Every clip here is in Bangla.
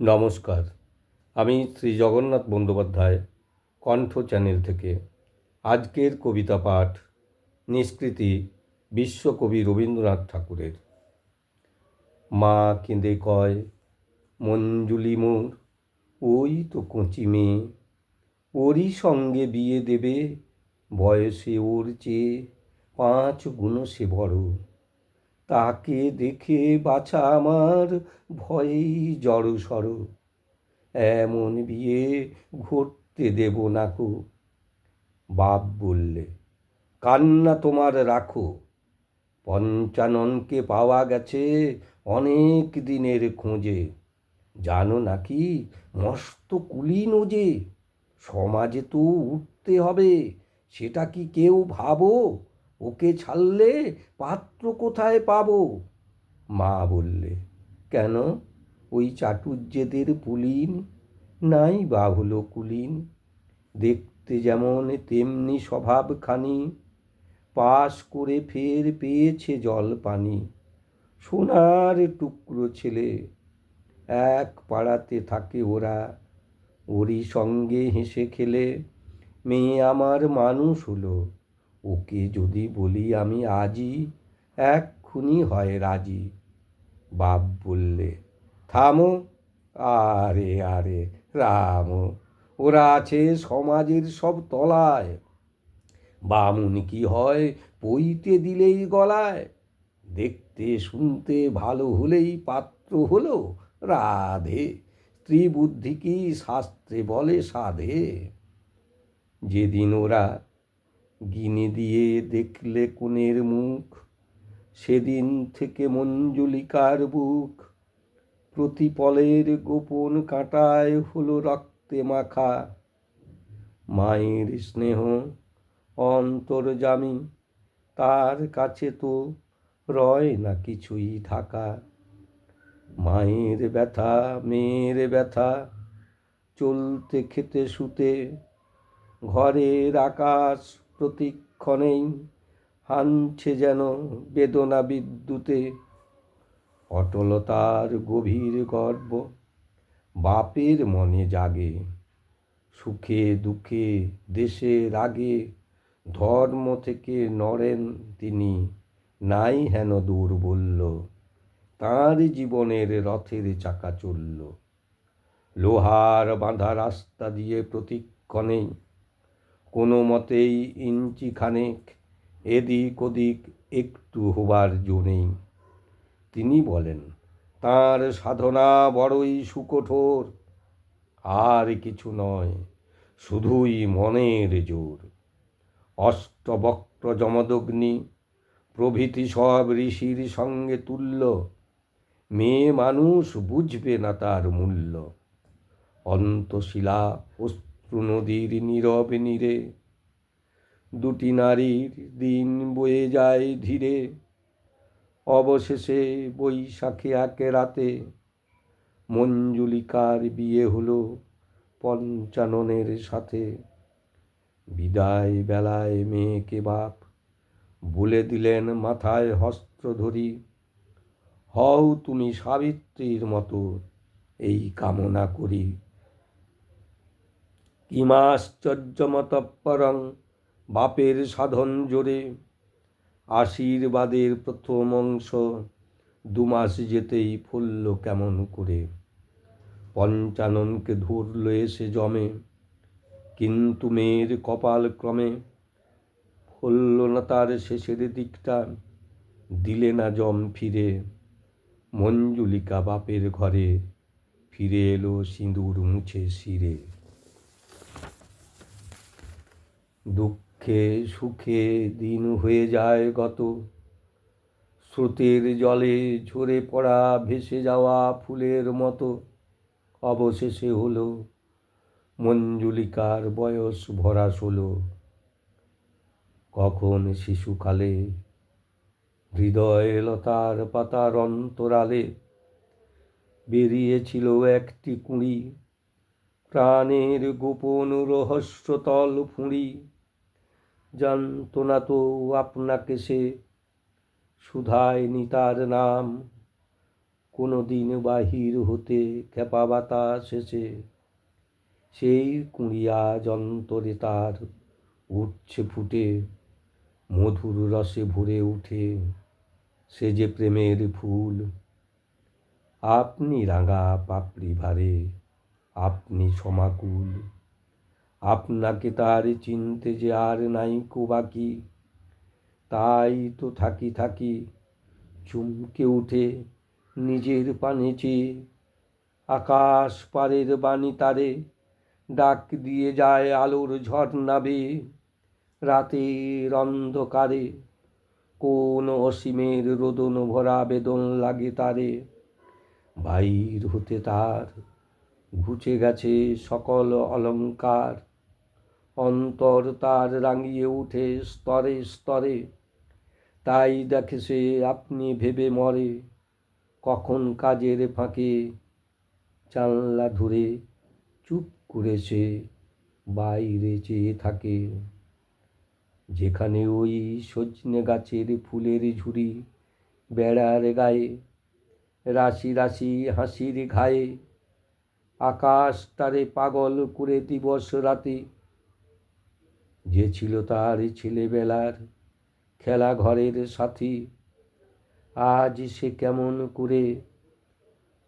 নমস্কার। আমি শ্রী জগন্নাথ বন্দ্যোপাধ্যায়, কণ্ঠ চ্যানেল থেকে। আজকের কবিতা পাঠ, নিষ্কৃতি বিশ্বকবি রবীন্দ্রনাথ ঠাকুরের। মা কেঁদে কয়, মঞ্জুলি মোর, ওই তো কচি মেয়ে। ওরই সঙ্গে বিয়ে দেবে, বয়সে ওর চেয়ে পাঁচ গুণ সে বড়। তাকে দেখে বাছা আমার ভয়েই জড়সড় এমন বিয়ে ঘটতে দেব নাকো বাপ বললে, কান্না তোমার রাখো। পঞ্চাননকে পাওয়া গেছে অনেক দিনের খোঁজে। জানো নাকি মস্ত কুলীন যে সমাজে তো উঠতে হবে, সেটা কি কেউ ভাবো? ওকে ছাড়লে পাত্র কোথায় পাব? মা বললে, কেন? ওই চাটুর্যেদের পুলিন, নাই বা হলো কুলিন। দেখতে যেমন তেমনি স্বভাবখানি, পাশ করে ফের পেয়েছে জল পানি। সোনার টুকরো ছেলে, এক পাড়াতে থাকে ওরা। ওরই সঙ্গে হেসে খেলে, মেয়ে আমার মানুষ হলো। ওকে যদি বলি আমি আজই এক্ষুনি হয় রাজি। বাপ বললে, থামো। আরে আরে, রাম, ওরা আছে সমাজের সব তলায়। বামুন কি হয় পইতে দিলেই গলায়। দেখতে শুনতে ভালো হলেই পাত্র হলো রাধে। স্ত্রী বুদ্ধি কি শাস্ত্রে বলে সাধে? যেদিন ওরা গিনে দিয়ে দেখলে কোণের মুখ। সেদিন থেকে মঞ্জুলিকার বুক। প্রতিপলের গোপন কাঁটায় হলো রক্তে মাখা। মায়ের স্নেহ অন্তর্জামী। তার কাছে তো রয় না কিছুই ঢাকা মায়ের ব্যথা, মেয়ের ব্যথা। চলতে খেতে শুতে ঘরের আকাশ প্রতিক্ষণেই হানছে যেন বেদনা বিদ্যুতে। অটলতার গভীর গর্ব বাপের মনে জাগে। সুখে দুঃখে দেশে রাগে, ধর্ম থেকে নড়েন তিনি, নাই হেন দূর বলল, তাঁর জীবনের রথের চাকা চলল। লোহার বাঁধা রাস্তা দিয়ে প্রতিক্ষণেই কোনো মতেই ইঞ্চি খানেক এদিক ওদিক একটু হবার জো নেই। তিনি বলেন, তার সাধনা বড়ই সুকঠোর, আর কিছু নয়, শুধুই মনের জোর। অষ্টবক্র যমদগ্নি, প্রভৃতি সব ঋষির সঙ্গে তুল্য, মেয়ে মানুষ বুঝবে না তার মূল্য। অন্তশিলা অশ্রু নদীর নীরব নীরে। দুটি নারীর দিন বয়ে যায় ধীরে। অবশেষে বৈশাখে একে রাতে মঞ্জুলিকার বিয়ে হলো পঞ্চাননের সাথে। বিদায় বেলায় মেয়েকে বাপ বলে দিলেন মাথায় হস্ত্র ধরি। হও তুমি সাবিত্রীর মতো এই কামনা করি। কিমাশ্চর্যমতপরং বাপের সাধন জোরে। আশীর্বাদের প্রথম অংশ দুমাস যেতেই ফুলল কেমন করে। পঞ্চাননকে ধরল এসে জমে, কিন্তু মেয়ের কপাল ক্রমে ফুলল না তার শেষের দিকটা, দিলে না জম ফিরে। মঞ্জুলিকা বাপের ঘরে ফিরে এলো সিঁদুর মুছে শিরে। দুঃখে সুখে দিন হয়ে যায় গত। স্রোতের জলে ঝরে পড়া ভেসে যাওয়া ফুলের মতো। অবশেষে হলো মঞ্জুলিকার বয়স ভরা ষোলো। কখন শিশুকালে হৃদয় লতার পাতার অন্তরালে বেরিয়েছিল একটি কুঁড়ি। প্রাণের গোপন রহস্যতল ফুঁড়ি। না তো আপনাকে সে সুধায়নি তার নাম। কোনো দিন বাহির হতে খেপা বাতাস সেই কুঁড়িয়া যন্তরে তার উঠছে ফুটে, মধুর রসে ভরে উঠে সে যে প্রেমের ফুল। আপনি রাঙা পাপড়ি ভারে, আপনি সমাকুল। আপনাকে তার চিনতে যে আর নাই বাকি তাই তো থাকি থাকি চুমকে উঠে নিজের পানে চেয়ে আকাশ পারের বাণী তারে ডাক দিয়ে যায় আলোর ঝর্ণা বেয়ে। রাতের অন্ধকারে কোন অসীমের রোদন ভরা বেদন লাগে তারে। বাইর হতে তার ঘুচে গেছে সকল অলঙ্কার। অন্তর তার রাঙিয়ে উঠে স্তরে স্তরে। তাই দেখে সে আপনি ভেবে মরে। কখন কাজের ফাঁকে জানলা ধরে চুপ করেছে বাইরে চেয়ে থাকে। যেখানে ওই সজনে গাছের ফুলের ঝুড়ি বেড়ার গায়ে। রাশি রাশি হাসির ঘায়ে। আকাশ তারে পাগল করে দিবস রাতে। যে ছিল তার ছেলেবেলার খেলা ঘরের সাথী, আজ সে কেমন করে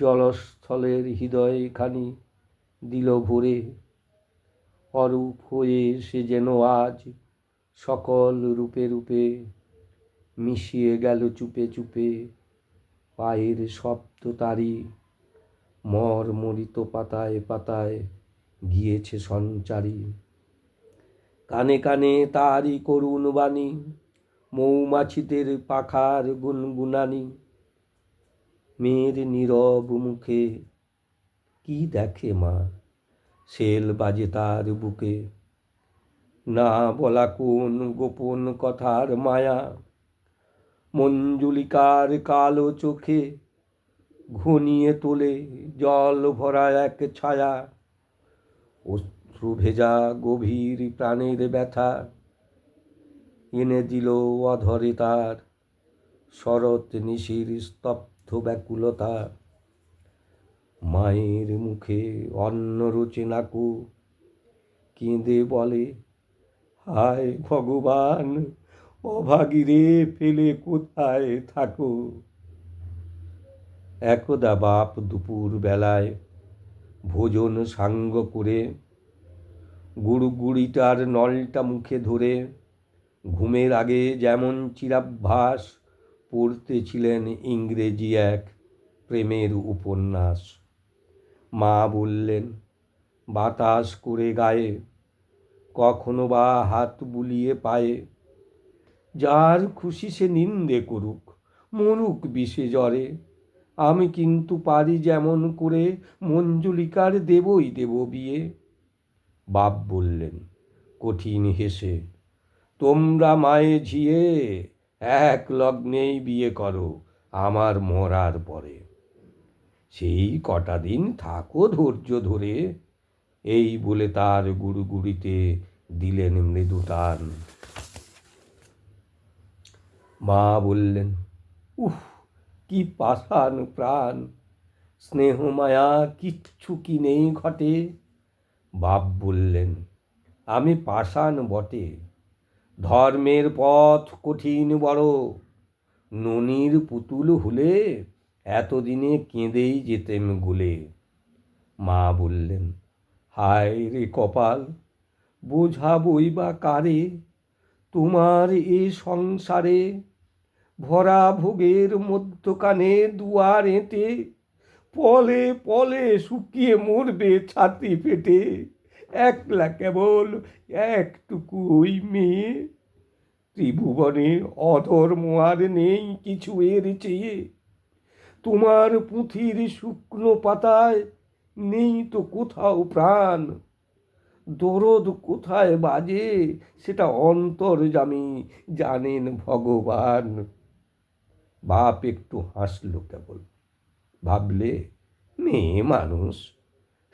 জলস্থলের হৃদয়খানি দিল ভরে। অরূপ হয়ে সে যেন আজ সকল রূপে রূপে মিশিয়ে গেল চুপে চুপে। পায়ের শব্দ তারি মরিত পাতায় পাতায় গিয়েছে সঞ্চারী। কানে কানে তারই করুণ বাণী, মৌমাছিদের পাখার গুনগুনানি। মেয়ের নীরব মুখে কি দেখে মা? সেল বাজে তার বুকে। না বলা কোন গোপন কথার মায়া? মঞ্জুলিকার কালো চোখে ঘনিয়ে তোলে, জল ভরা এক ছায়া। অশ্রু ভেজা গভীর প্রাণের ব্যথা। এনে দিল অধরে তার শরৎ নিশির স্তব্ধ ব্যাকুলতা। মায়ের মুখে অন্ন রোচে নাকু, কেঁদে বলে, হায় ভগবান, অভাগীরে ফেলে কোথায় থাকো? একদা বাপ দুপুর বেলায় ভোজন সাঙ্গ করে, গুড়গুড়িটার নলটা মুখে ধরে, ঘুমের আগে যেমন চিরাভ্যাস পড়তেছিলেন ইংরেজি এক প্রেমের উপন্যাস। মা বললেন, বাতাস করে গায়ে, কখনো বা হাত বুলিয়ে পায়ে। যার খুশি সে নিন্দে করুক, মরুক বিষে জ্বরে। আমি কিন্তু পারি যেমন করে মঞ্জুলিকার দেবই দেব বিয়ে। বাপ বললেন, কঠিন হেসে, তোমরা মায়ে ঝিয়ে এক লগ্নেই বিয়ে করো আমার মরার পরে। সেই কটা দিন থাকো ধৈর্য ধরে। এই বলে তার গুড়গুড়িতে দিলেন মৃদু টান মা বললেন উহ কি পাষাণ প্রাণ? স্নেহ মায়া কিচ্ছু কি নেই ঘটে? বাপ বললেন, আমি পাষাণ বটে। ধর্মের পথ কঠিন বড়। ননির পুতুল হলে এতদিনে কেঁদেই যেতেম গুলে। মা বললেন, হায় রে কপাল, বোঝাবই বা কারে? তোমার এ সংসারে ভরা ভোগের মধ্যখানে দুয়ার এঁটে পলে পলে শুকিয়ে মরবে ছাতি পেটে একলা কেবল একটুকু ওই মেয়ে। ত্রিভুবনে অধর্ম আর নেই কিছু এর চেয়ে। তোমার পুঁথির শুকনো পাতায় নেই তো কোথাও প্রাণ। দরদ কোথায় বাজে সেটা অন্তর্জামী জানেন ভগবান। বাপ একটু হাসল কেবল। ভাবলে, মেয়ে মানুষ,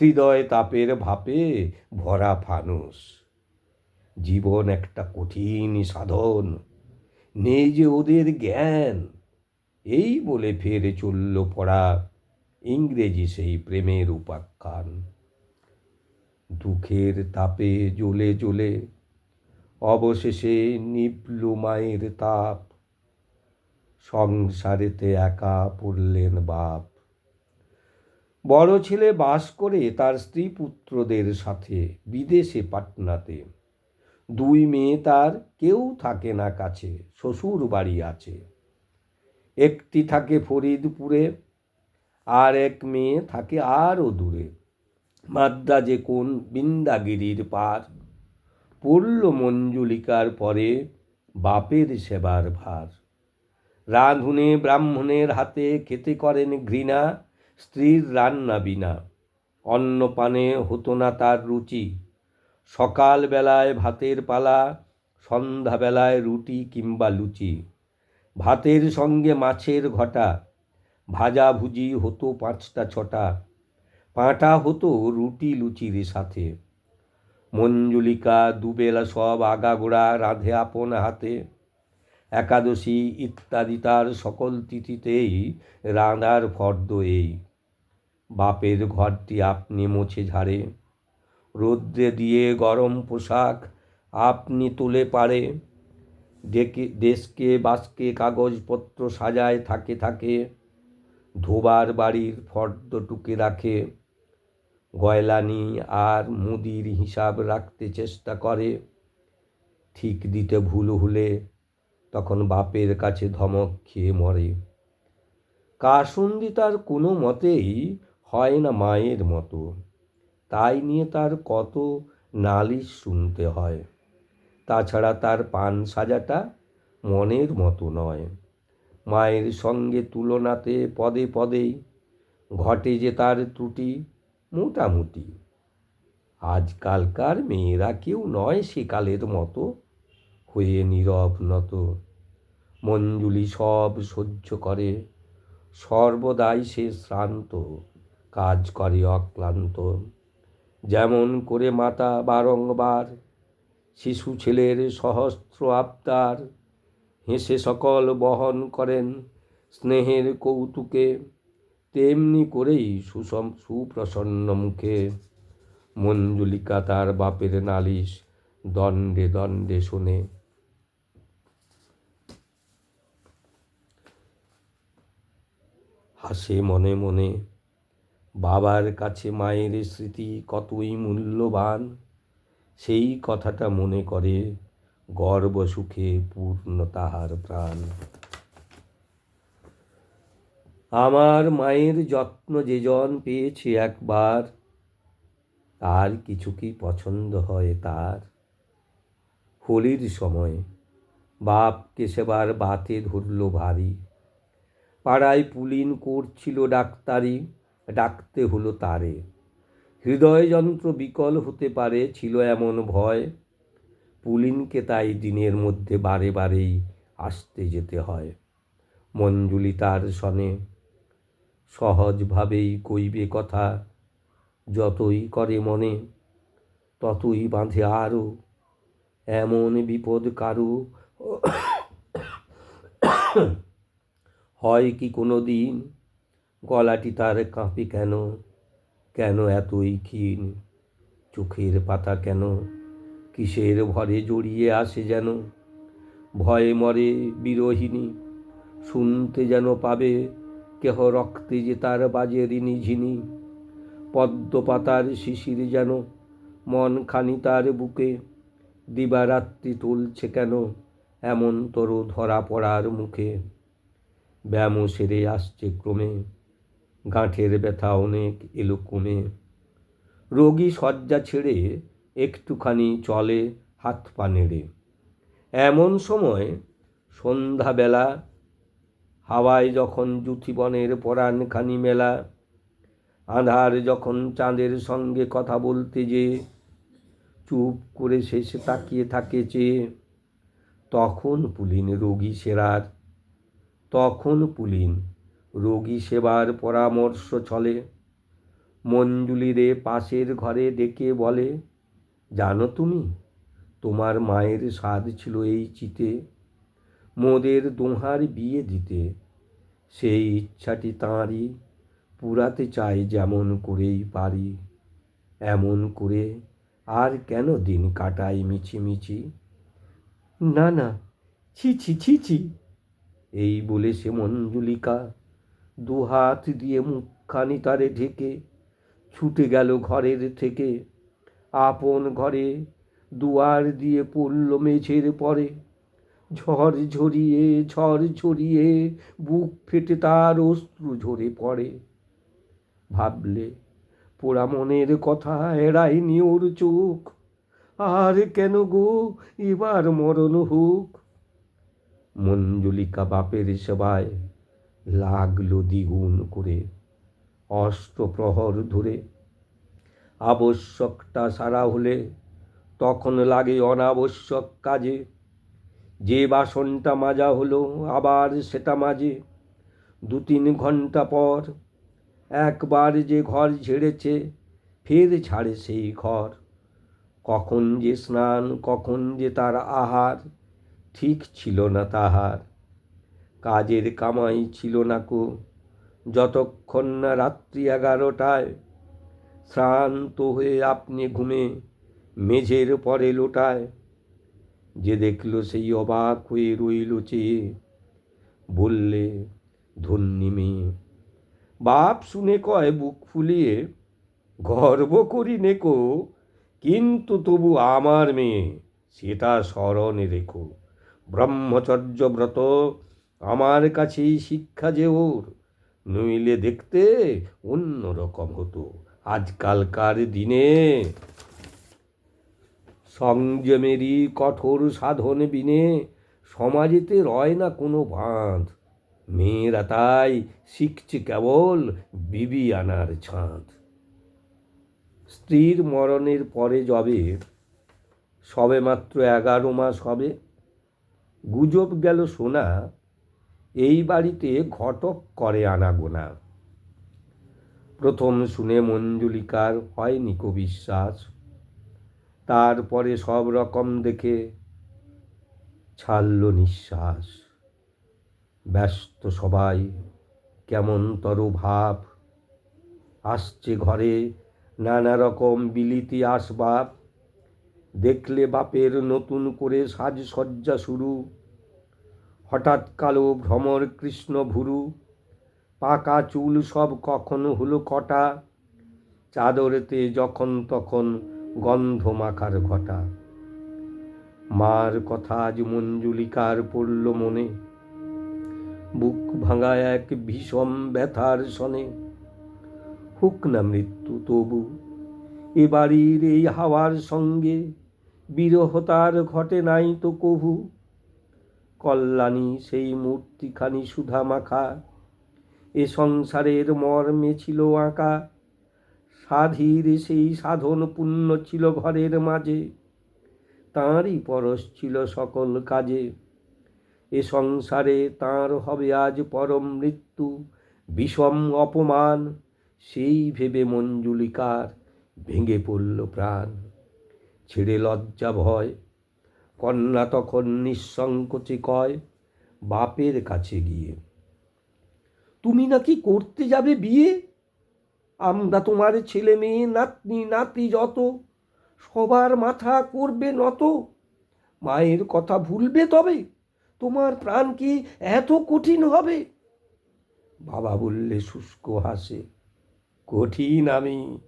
হৃদয় তাপের ভাপে ভরা ফানুস। জীবন একটা কঠিন সাধন, নেই যে ওদের জ্ঞান। এই বলে ফের চলল পড়া ইংরেজি সেই প্রেমের উপাখ্যান। দুঃখের তাপে জ্বলে জ্বলে অবশেষে নিপল মায়ের তাপ সংসারেতে একা পড়লেন বাপ। বড় ছেলে বাস করে তার স্ত্রী পুত্রদের সাথে বিদেশে পাটনাতে। দুই মেয়ে তার, কেউ থাকে না কাছে, শ্বশুর বাড়ি আছে। একটি থাকে ফরিদপুরে, আর এক মেয়ে থাকে আরও দূরে, মাদ্রাজে কোন বিন্দাগিরির পার। পড়ল মঞ্জুলিকার পরে বাপের সেবার ভার। রাঁধুনে ব্রাহ্মণের হাতে খেতে করেন ঘৃণা, স্ত্রীর রান্না বিনা। অন্নপানে হতো না তার রুচি। সকালবেলায় ভাতের পালা, সন্ধ্যাবেলায় রুটি কিংবা লুচি। ভাতের সঙ্গে মাছের ঘটা, ভাজা ভুজি হতো পাঁচটা ছটা। পাঁটা হতো রুটি লুচির সাথে। মঞ্জুলিকা দুবেলা সব আগাগোড়া রাঁধে আপন হাতে। একাদশী ইত্যাদি তার সকল তিথিতেই রাঁধার ফর্দ এই। বাপের ঘরটি আপনি মুছে ঝাড়ে, রৌদ্রে দিয়ে গরম পোশাক আপনি তুলে পারে ডেকে দেশকে বাসকে কাগজপত্র সাজায় থাকে থাকে, ধোবার বাড়ির ফর্দ টুকে রাখে। গয়লানি আর মুদির হিসাব রাখতে চেষ্টা করে, ঠিক দিতে ভুল হলে তখন বাপের কাছে ধমক খেয়ে মরে। কাসুন্দি তার কোনো মতেই হয় না মায়ের মতো। তাই নিয়ে তার কত নালিশ শুনতে হয়। তাছাড়া তার পান সাজাটা মনের মতো নয়। মায়ের সঙ্গে তুলনাতে পদে পদেই ঘটে যে তার ত্রুটি মোটামুটি। আজকালকার মেয়েরা কেউ নয় সেকালের মতো হয়ে নীরব নত মঞ্জুলি সব সহ্য করে, সর্বদাই সে শ্রান্ত, কাজ করে অক্লান্ত। যেমন করে মাতা বারংবার, শিশু ছেলের সহস্র আবদার, হেসে সকল বহন করেন স্নেহের কৌতুকে, তেমনি করেই সুসম, সুপ্রসন্ন মুখে। মঞ্জুলিকা তার বাপের নালিশ দণ্ডে দণ্ডে শোনে। হাসে মনে মনে, বাবার কাছে মায়ের স্মৃতি কতই মূল্যবান, সেই কথাটা মনে করে গর্ব সুখে পূর্ণ তাহার প্রাণ। আমার মায়ের যত্ন যে জন পেয়েছে একবার, তার কিছু কি পছন্দ হয় তার? হোলির সময় বাপকে সেবার বাতে ধরল ভারী পাড়ায় পুলিন করছিল ডাক্তারি, ডাকতে হলো তারে। হৃদয়যন্ত্র বিকল হতে পারে, ছিল এমন ভয়। পুলিনকে তাই দিনের মধ্যে বারে বারেই আসতে যেতে হয়, মঞ্জুলি তার সনে। সহজভাবেই কইবে কথা, যতই করে মনে, ততই বাঁধে আরও এমন বিপদ কারু হয় কি কোনো দিন? গলাটি তার কাঁপে কেন? কেন এতই ক্ষীণ? চোখের পাতা কেন? কিসের ভরে জড়িয়ে আসে যেন? ভয়ে মরে বিরোহিনী শুনতে যেন পাবে কেহ রক্তে যে তার বাজে ঋণী ঝিনি পদ্ম পাতার শিশির যেন মন খানি তার বুকে? দিবারাত্রি তুলছে কেন এমন তোর ধরা পড়ার মুখে? ব্যায়াম সেরে আসছে ক্রমে। গাঁঠের ব্যথা অনেক এলো কমে। রোগী শয্যা ছেড়ে একটুখানি চলে হাত পা নেড়ে। এমন সময় সন্ধ্যাবেলা, হাওয়ায় যখন জুথিবনের পরাণখানি মেলা, আধার যখন চাঁদের সঙ্গে কথা বলতে যে, চুপ করে শেষে তাকিয়ে থাকে চেয়ে তখন পুলিন রোগী সেরার তখন পুলিন রোগী সেবার পরামর্শ চলে। মঞ্জুলিরে পাশের ঘরে ডেকে বলে, জানো তুমি, তোমার মায়ের স্বাদ ছিল এই চিতে। মোদের দোহার বিয়ে দিতে, সেই ইচ্ছাটি তাঁরই পুরাতে চাই যেমন করেই পারি। এমন করে আর কেন দিন কাটাই মিছিমিছি? না না, ছি ছি ছি ছি এই বলে সে মঞ্জুলিকা দু হাত দিয়ে মুখখানি তারে ঢেকে ছুটে গেল ঘরের থেকে। আপন ঘরে দুয়ার দিয়ে পড়ল মেঝের পরে। ঝড় ঝরিয়ে ঝড় ঝরিয়ে বুক ফেটে তার অশ্রু ঝরে পড়ে। ভাবলে, পোড়া মনের কথা এড়ায়নি ওর চোখ। আর কেন গো, এবার মরণ হোক? মঞ্জুলিকা বাপের সেবায় লাগল দ্বিগুণ করে অষ্টপ্রহর ধরে। আবশ্যকটা সারা হলে তখন লাগে অনাবশ্যক কাজে। যে বাসনটা মাজা হলো আবার সেটা মাজে দু তিন ঘণ্টা পর একবার যে ঘর ঝেড়েছে, ফের ছাড়ে সেই ঘর। কখন যে স্নান, কখন যে তার আহার ঠিক ছিল না তাহার। কাজের কামাই ছিল না কো। যতক্ষণ না রাত্রি এগারোটায় শ্রান্ত হয়ে আপনি ঘুমে মেঝের পরে লোটায়, যে দেখল সেই অবাক হয়ে রইল চেয়ে বললে, ধন্যী মেয়ে, বাপ শুনে কয় বুক ফুলিয়ে, গর্ব করি নেকো কিন্তু তবু আমার মেয়ে, সেটা স্মরণে রেখো। ব্রহ্মচর্য ব্রত আমার কাছেই শিক্ষা যে ওর, নইলে দেখতে অন্য রকম হতো আজকালকার দিনে। সংযমেরই কঠোর সাধন বিনে সমাজেতে রয় না কোনো বাঁধ, মেয়েরা তাই শিখছে কেবল বিবি আনার ছাঁদ। স্ত্রীর মরণের পরে যবে সবে মাত্র এগারো মাস হবে গুজব গেল শোনা এই বাড়িতে ঘটক করে আনাগোনা। প্রথম শুনে মঞ্জুলিকার হয়নি কো বিশ্বাস। তারপরে সব রকম দেখে ছাড়ল নিঃশ্বাস। ব্যস্ত সবাই কেমন তর ভাব। আসছে ঘরে নানা রকম বিলিতি আসবাব। দেখলে বাপের নতুন করে সাজসজ্জা শুরু। হঠাৎ কালো ভ্রমর কৃষ্ণ ভুরু, পাকা চুল সব কখন হলো কটা, চাদরেতে যখন তখন গন্ধ মাখার ঘটা। মার কথা আজ মঞ্জুলিকার পড়ল মনে, বুক ভাঙা এক ভীষণ ব্যথার সনে। হোক না মৃত্যু তবু, এ বাড়ির এই হাওয়ার সঙ্গে বিরহ তার ঘটে নাই তো কভু। কল্যাণী সেই মূর্তিখানি সুধা মাখা, এ সংসারের মর্মে ছিল আঁকা। সাধীর সেই সাধন পুণ্য ছিল ঘরের মাঝে, তাঁরই পরশ ছিল সকল কাজে। এ সংসারে তাঁর হবে আজ পরম মৃত্যু, বিষম অপমান, সেই ভেবে মঞ্জুলিকার ভেঙে পড়ল প্রাণ। ছেড়ে লজ্জা ভয়। কন্যা তখন নিঃসংকোচে কয়, বাপের কাছে গিয়ে। তুমি নাকি করতে যাবে বিয়ে? আমরা তোমার ছেলে মেয়ে, নাতনি, নাতি যত, সবার মাথা করবে নত। মায়ের কথা ভুলবে তবে, তোমার প্রাণ কি এত কঠিন হবে? বাবা বললে, শুষ্ক হাসে, কঠিন আমি।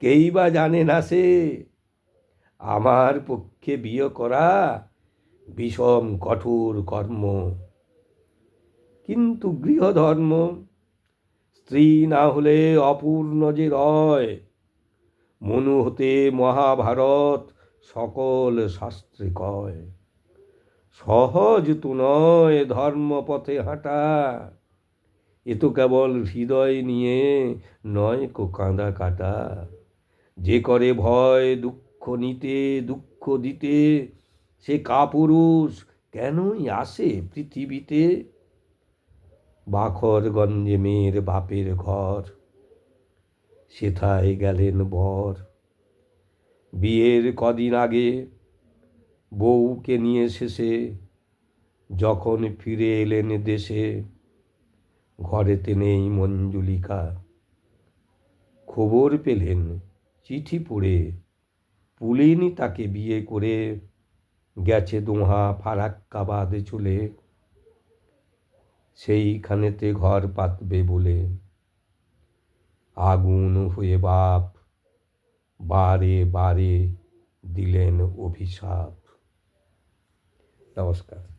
কেই বা জানে না সে আমার পক্ষে বিয়ে করা বিষম কঠোর কর্ম। কিন্তু গৃহধর্ম, স্ত্রী না হলে অপূর্ণ যে রয়, মনু হতে মহাভারত সকল শাস্ত্রে কয়। সহজ তো নয় ধর্মপথে হাঁটা, এ তো কেবল হৃদয় নিয়ে নয় কো কাঁদা কাটা। যে করে ভয়, দুঃখ নিতে, দুঃখ দিতে, সে কাপুরুষ কেনই আসে পৃথিবীতে? বাখরগঞ্জে মেয়ের বাপের ঘর, সেথায় গেলেন বর। বিয়ের কদিন আগে বউকে নিয়ে শেষে যখন ফিরে এলেন দেশে, ঘরেতে নেই মঞ্জুলিকা। খবর পেলেন চিঠি পড়ে পুলিনি তাকে বিয়ে করে গেছে দোহা, ফারাক্কাবাদে চলে। সেইখানেতে ঘর পাতবে বলে। আগুন হয়ে বাপ, বারে বারে দিলেন অভিশাপ। নমস্কার।